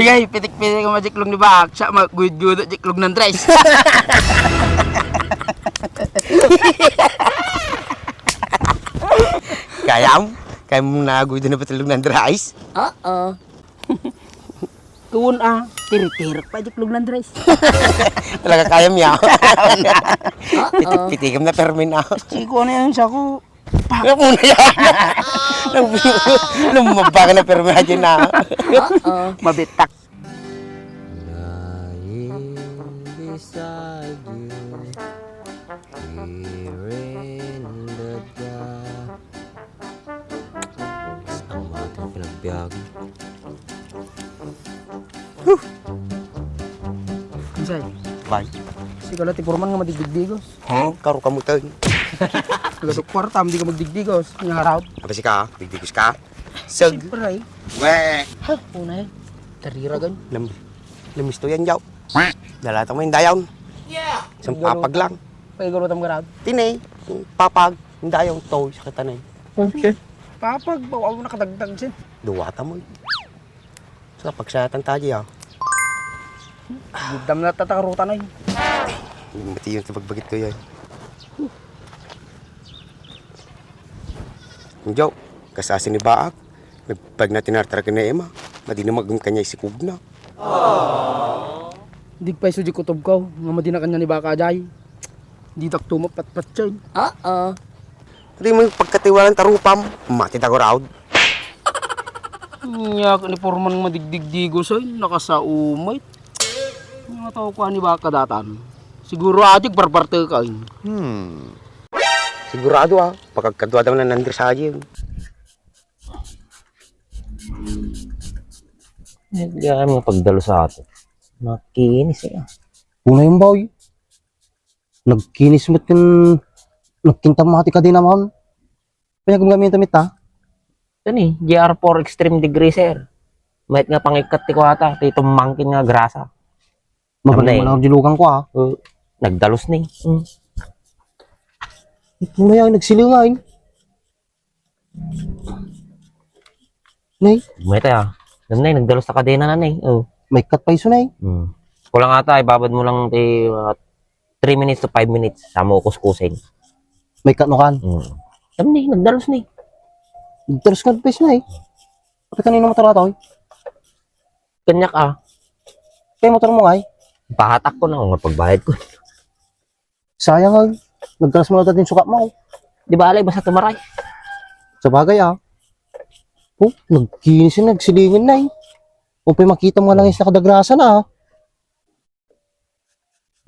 Di kay, pitik-pitik ka majiklog ni Bak. Siya mag-good-good at jiklog ng dress. Kaya mo? Kaya mo doon na patulog ng rice? Oo. Kuwon ah, tirik-tirik pa jiklog ng dress. Talaga kaya miya. Pitik-pitikam na permin ako. Siko na yan siya ko. Ano mo na yan? Lumaba ka na permin aja na. Oo. Mabitak. Lying beside you Here in the dark Ang ating pinagbiyagan Insay, Bye. siko na tipurman nga madigdigdigos. Huh? Karo ka Tagasok kwarta, hindi ka magdigdigos. Nga harap. Apa sih ka? Digdigos ka? Sag. Siyempre. Weh. Ha, una eh. Tarira gan. Lam Lamis to yan, Jaw. Dalata mo yung dayaw. Yeah. Isang papag lang. Pagiguro tam garab. Tinay. Papag. Yung dayaw to. Sa katanay. Okay. Papag, bawa mo nakadagdag sin. Duwata mo. Sa pagsayatan tayo, ah. Gudam na tatakarutan ay. Mati yung tabagbagit ko yan. Jaw, kasasin ni Baak. Pag na tinartara ka na Emma, madi na magong kanya isikog na. Dig pa iso di kutob ko. Nga madi na kanya ni Baka Jay. Di tak tumap pat pat chay. Oo. Hindi mo yung pagkatiwalang tarupam, mati tago raud. Nya ni porman madigdigdigo soy nakasaumay. Nga tao ko ni Baka datan. Siguro ajig barbarte ka. eh. Sigurado ah, pagkakadwa daw na nandir sa akin. Hindi ka mga pagdalo sa ato Nakinis eh Una yung boy. Nagkinis mo't yung nagkintamati ka din naman. Kaya kung gamit damit ha. Ito ni, GR4 Extreme Degree sir Mahit nga pangikat ti ko ata Ito mangkin nga grasa Ano mo na dilugan ko ha. uh, Nagdalos ni mm. Na yan, nagsilingain. Nay, Mahit ah Nanay, nagdalos na kadena nanay oh. may cut pa iso nay. Mm. Kulang ata, ibabad mo lang ti 3 minutes to 5 minutes sa mo kuskusin. May cut no kan. Mm. Sabi ni, nagdalos ni. Terus ka pa iso nay. Kapag kanino motor ato eh. Kanyak ah. Kaya motor mo ay. Pahatak ko na kung pagbayad ko. Sayang ay. Nagkalas mo na dating sukat mo. Di ba alay, basta tumaray. Sa bagay ah. Oh, nagkinis yun, nagsilingin na eh. O pa makita mo nga lang is nakadagrasa na ah.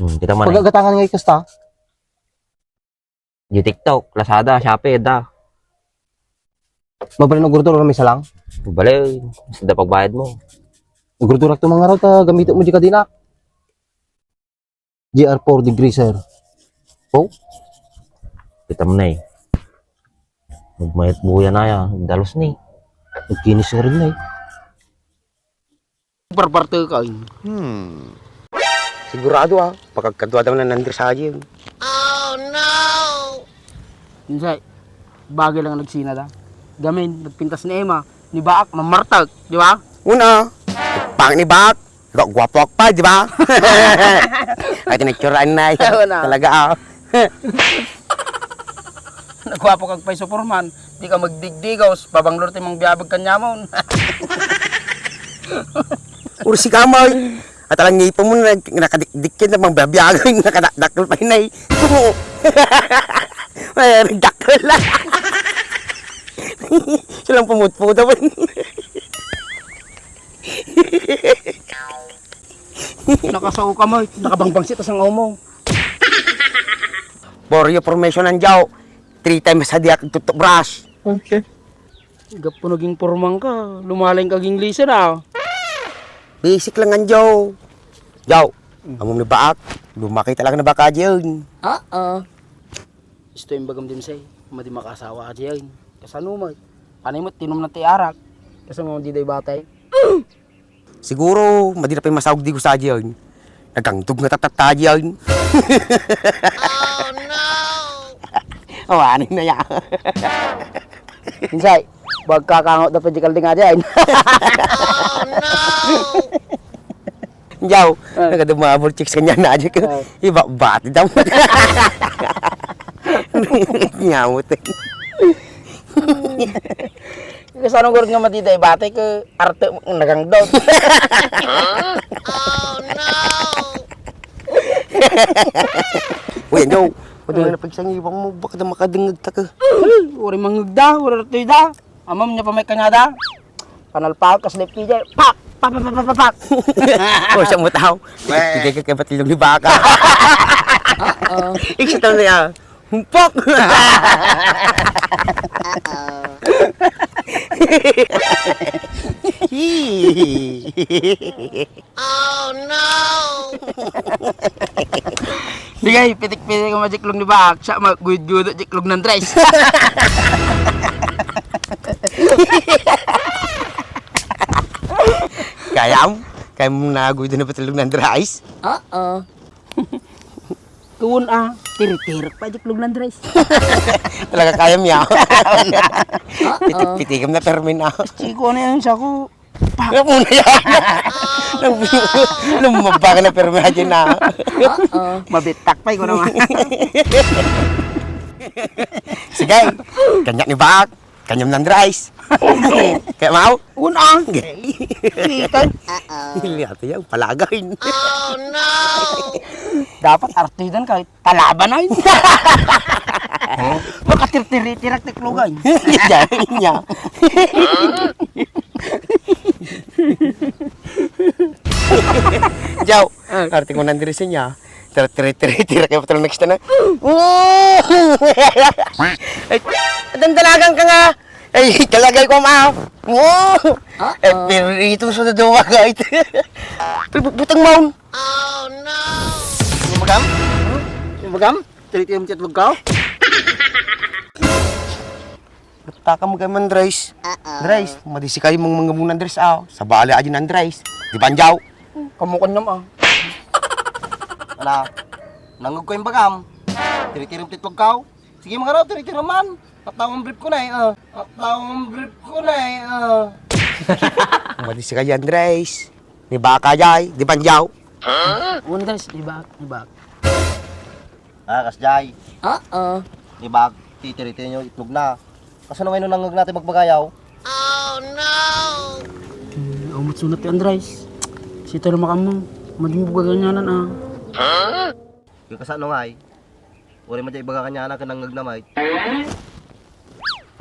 Hmm, kita man eh. Pagagatangan nga ikasta. Yung TikTok, Lazada, Shopee, da. Mabalin ng gurdura may salang. Balay, basta da pagbayad mo. Gurdura ito mga raw ta gamitin mo di ka din ah. GR4 degree sir. Oh, Kita mo na eh. Magmayat buya na yan. Dalos ni. nagkinis nga rin na eh. Barbarte ka. eh. Sigurado ah, pagkakadwa daw na nandir sa akin. Insay, bagay lang nagsina da. Gamin, nagpintas ni Emma. Ni Baak, mamartag. Di ba? Una, pang ni Baak. Ikaw, gwapo pa, di ba? Ay, na. Oo na. Talaga ah. Nagwapo kag paiso porman. Di ka magdigdigos. Babanglor ti mong biyabag kanyamon. Ursi ka mo. At alang ngipon mo na nakadikdik na mga babiyagan, nakadakdakol pa yun ay. Ay, nagdakol lang. Silang pumutputa pa. Nakasaw ka mo. Nakabangbangsit as ang umo. For your formation ng jaw, three times sa diak tutok brush. Gapo naging pormang ka. Lumaling kaging lisa na. Basic lang ang jaw. Jaw, among ni baak, lumaki talaga na baka dyan. Oo. Gusto yung bagam din say. Madi makasawa ka diyan. Kasano mo? Panay mo, tinom na tiarak. Kasama mo di day batay. Siguro, madi na pa yung masawag di ko sa dyan. Nagkangtog na tatata dyan. no! Awanin na yan. Insay, wag kakangot na pwede kalding nga dyan. Jaw, Ah. nakadumabol chicks kanya na aja ka. Ah. Iba bat dam. Nyamot. eh. Kasi anong gurot nga matitay bate ke arte nagang dot. Uy, Jaw. Padung na pagsangibang mo baka na makadengag ta ka. Uri mangugda, uri ratoy da. Amam niya pa may kanyada. Panalpag kas lip PJ. Pak! Pak! Pak! Pak! Pak! Pak! O siya mo tao. Hindi ka kay batilong ni baka. Ikita na ya. Humpok. Di kay pitik-pitik ko majiklog ni Bak. Siya maguyod-guyod at jiklog ng dress. Kayam. Kaya mo nagoy doon na batilong ng rice. Tuwon ah. Tirik-tirik pa jiklog ng dress. Talaga kaya miya. Pitik-pitikam na permin ako. Chiko na yan siya ko. Ano muna yan? Lumaba ka na dyan na. Mabitak pa ko naman. Sige. Kanya ni Bak. Kanyam ng rice. Kaya mau? Tuwon ah. Gay. Kita. Lihat yan, palagayin. Dapat artidan kahit talaban na yun. Makatirtiri-tirak tiklogan. Yan niya. Jaw, arti ko nandiri sa niya. Tira, tira, tira, tira, kaya pala nakista na. Ay, Dandalagan ka nga. Ay, talagay ko ma. Oh! Eh, pero ito sa dadawa kahit. Butang maun. Magam? Magam? Tiriti yung chat ka? Taka mo kay man Dres. Dres, madisi kayo mong mga munang Dres aw. Sa bali aja ng Dres. Di banjaw. Kamukan naman. Wala. Nangog ko yung bagam. Tiritirong titwag ka. Sige mga raw, tiritirong man. At tawang brief ko na eh. ah. At tawang brief ko na eh. ah. Madisi kayo ang Dres. Ni baka jay, di banjaw. Uwan guys, ibak, ibak. Ah, kasjay. Oo. Di ba, titiritin yung itlog na. Kasi naman nung nangog natin magbagayaw. Hmm, umot sunat yung Andres. Sito na makamo. Mading buga ganyanan ah. Yung kasano nga eh. Uri mo dyan ibaga kanya na kanangag na may.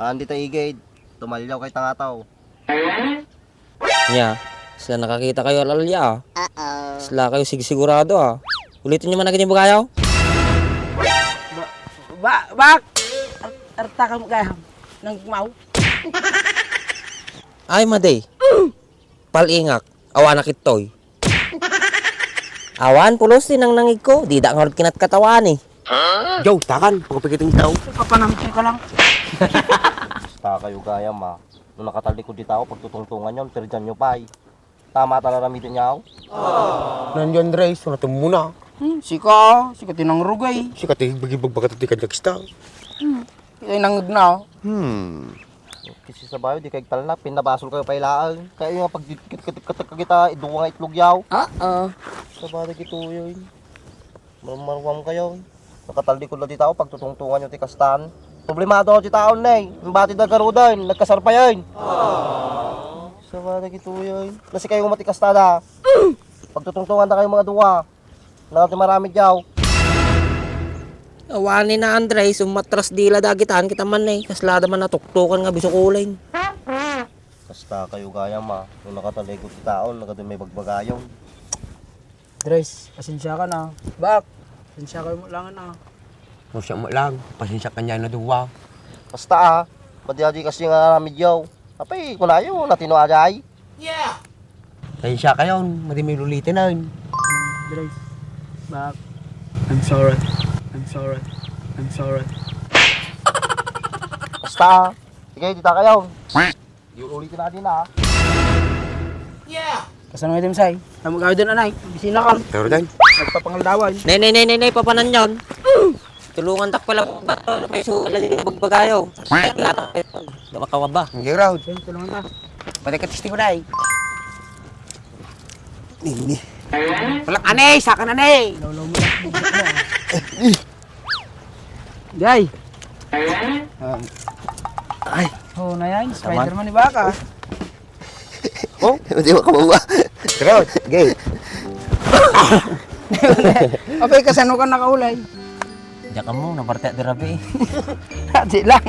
Andi tayo igid. Tumalyaw kay tangataw. Nya, sila nakakita kayo alalya ah. Sila kayo sigurado ah. Ulitin nyo man agad yung bagayaw. Ba, bak! Ar- Arta ka mo kaya. Nang mau. Ay, maday. Palingak. Awa na kitoy. Awan, pulos din ang nangig ko. Di da ulit kinat katawan eh. Jaw, takan. Pagkapikitin itaw. Kapanamsin ka lang. Ta kayo gaya ma. Nung nakatalikod dito ako, pagtutungtungan yun, pero dyan nyo pa eh. Tama talaga ramitin niya ako. Nandiyan Dres, wala ito muna. Hmm, sika, sika tinang rugay. Si katay bagibag baka tati kadagsta. Kaya nangag na. Hmm. Kasi sa bayo, di kayo talna, pinabasol kayo pailaan. Kaya nga pag katak kita, iduwa nga itlog yaw. Oo. Sa bayo kito yun. Marumam kayo. Nakatalikod lang dito ako, pagtutungtungan yung tikastan. Problemado ako dito taon na eh. Ang bati na garudan, nagkasar pa yun. Sa bayo kito yun. Nasi kayo matikastada. Pagtutungtungan na kayo mga duwa. Nakati marami diyaw. Awanin na Andres, umatras dila dagitan kita man eh. Kaslada man natuktukan nga bisukulin. Basta kayo gaya ma. Nung nakatalikod si taon, nakati may bagbagayon. Dres, pasensya ka na. Bak, pasensya ka mo lang na. Mo siya mo lang. Pasensya kanya na duwa. Basta ah, pati aji kasi nga namin yaw. Apay, kunayo, latino ajay. Pasensya kayo. Madi may lulitin na yun. Dres, bak. I'm sorry. I'm sorry. I'm sorry. Basta sige, dita kayo. Di ulitin na din ah. Kasano item say? Kamu gawin din anay. Bisina ka. Pero dan. Nagpapangaldawan. Nay, nay, nay, nay, nay, papanan yon. Tulungan tak pala ba? May sulat din magbagayaw. Di makawaba. Hindi raw. Tulungan ka. Pati ka tisti ko na eh. Ini. Walang anay, saka na anay. Day. Ay, Oh, na yan. Spider-Man ni Baka. oh, hindi mo kabawa. Pero, gay. Apay, kasano ka nakaulay? Diyan ka mo, naparte at dirabi eh. Di lang.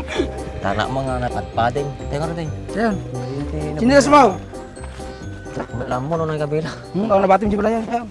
Tanak mo nga napatpading. Teka rin, Yan. Sinilas mo. Wala mo no ng kabila. Hmm, ako nabatim si Brian. Yan.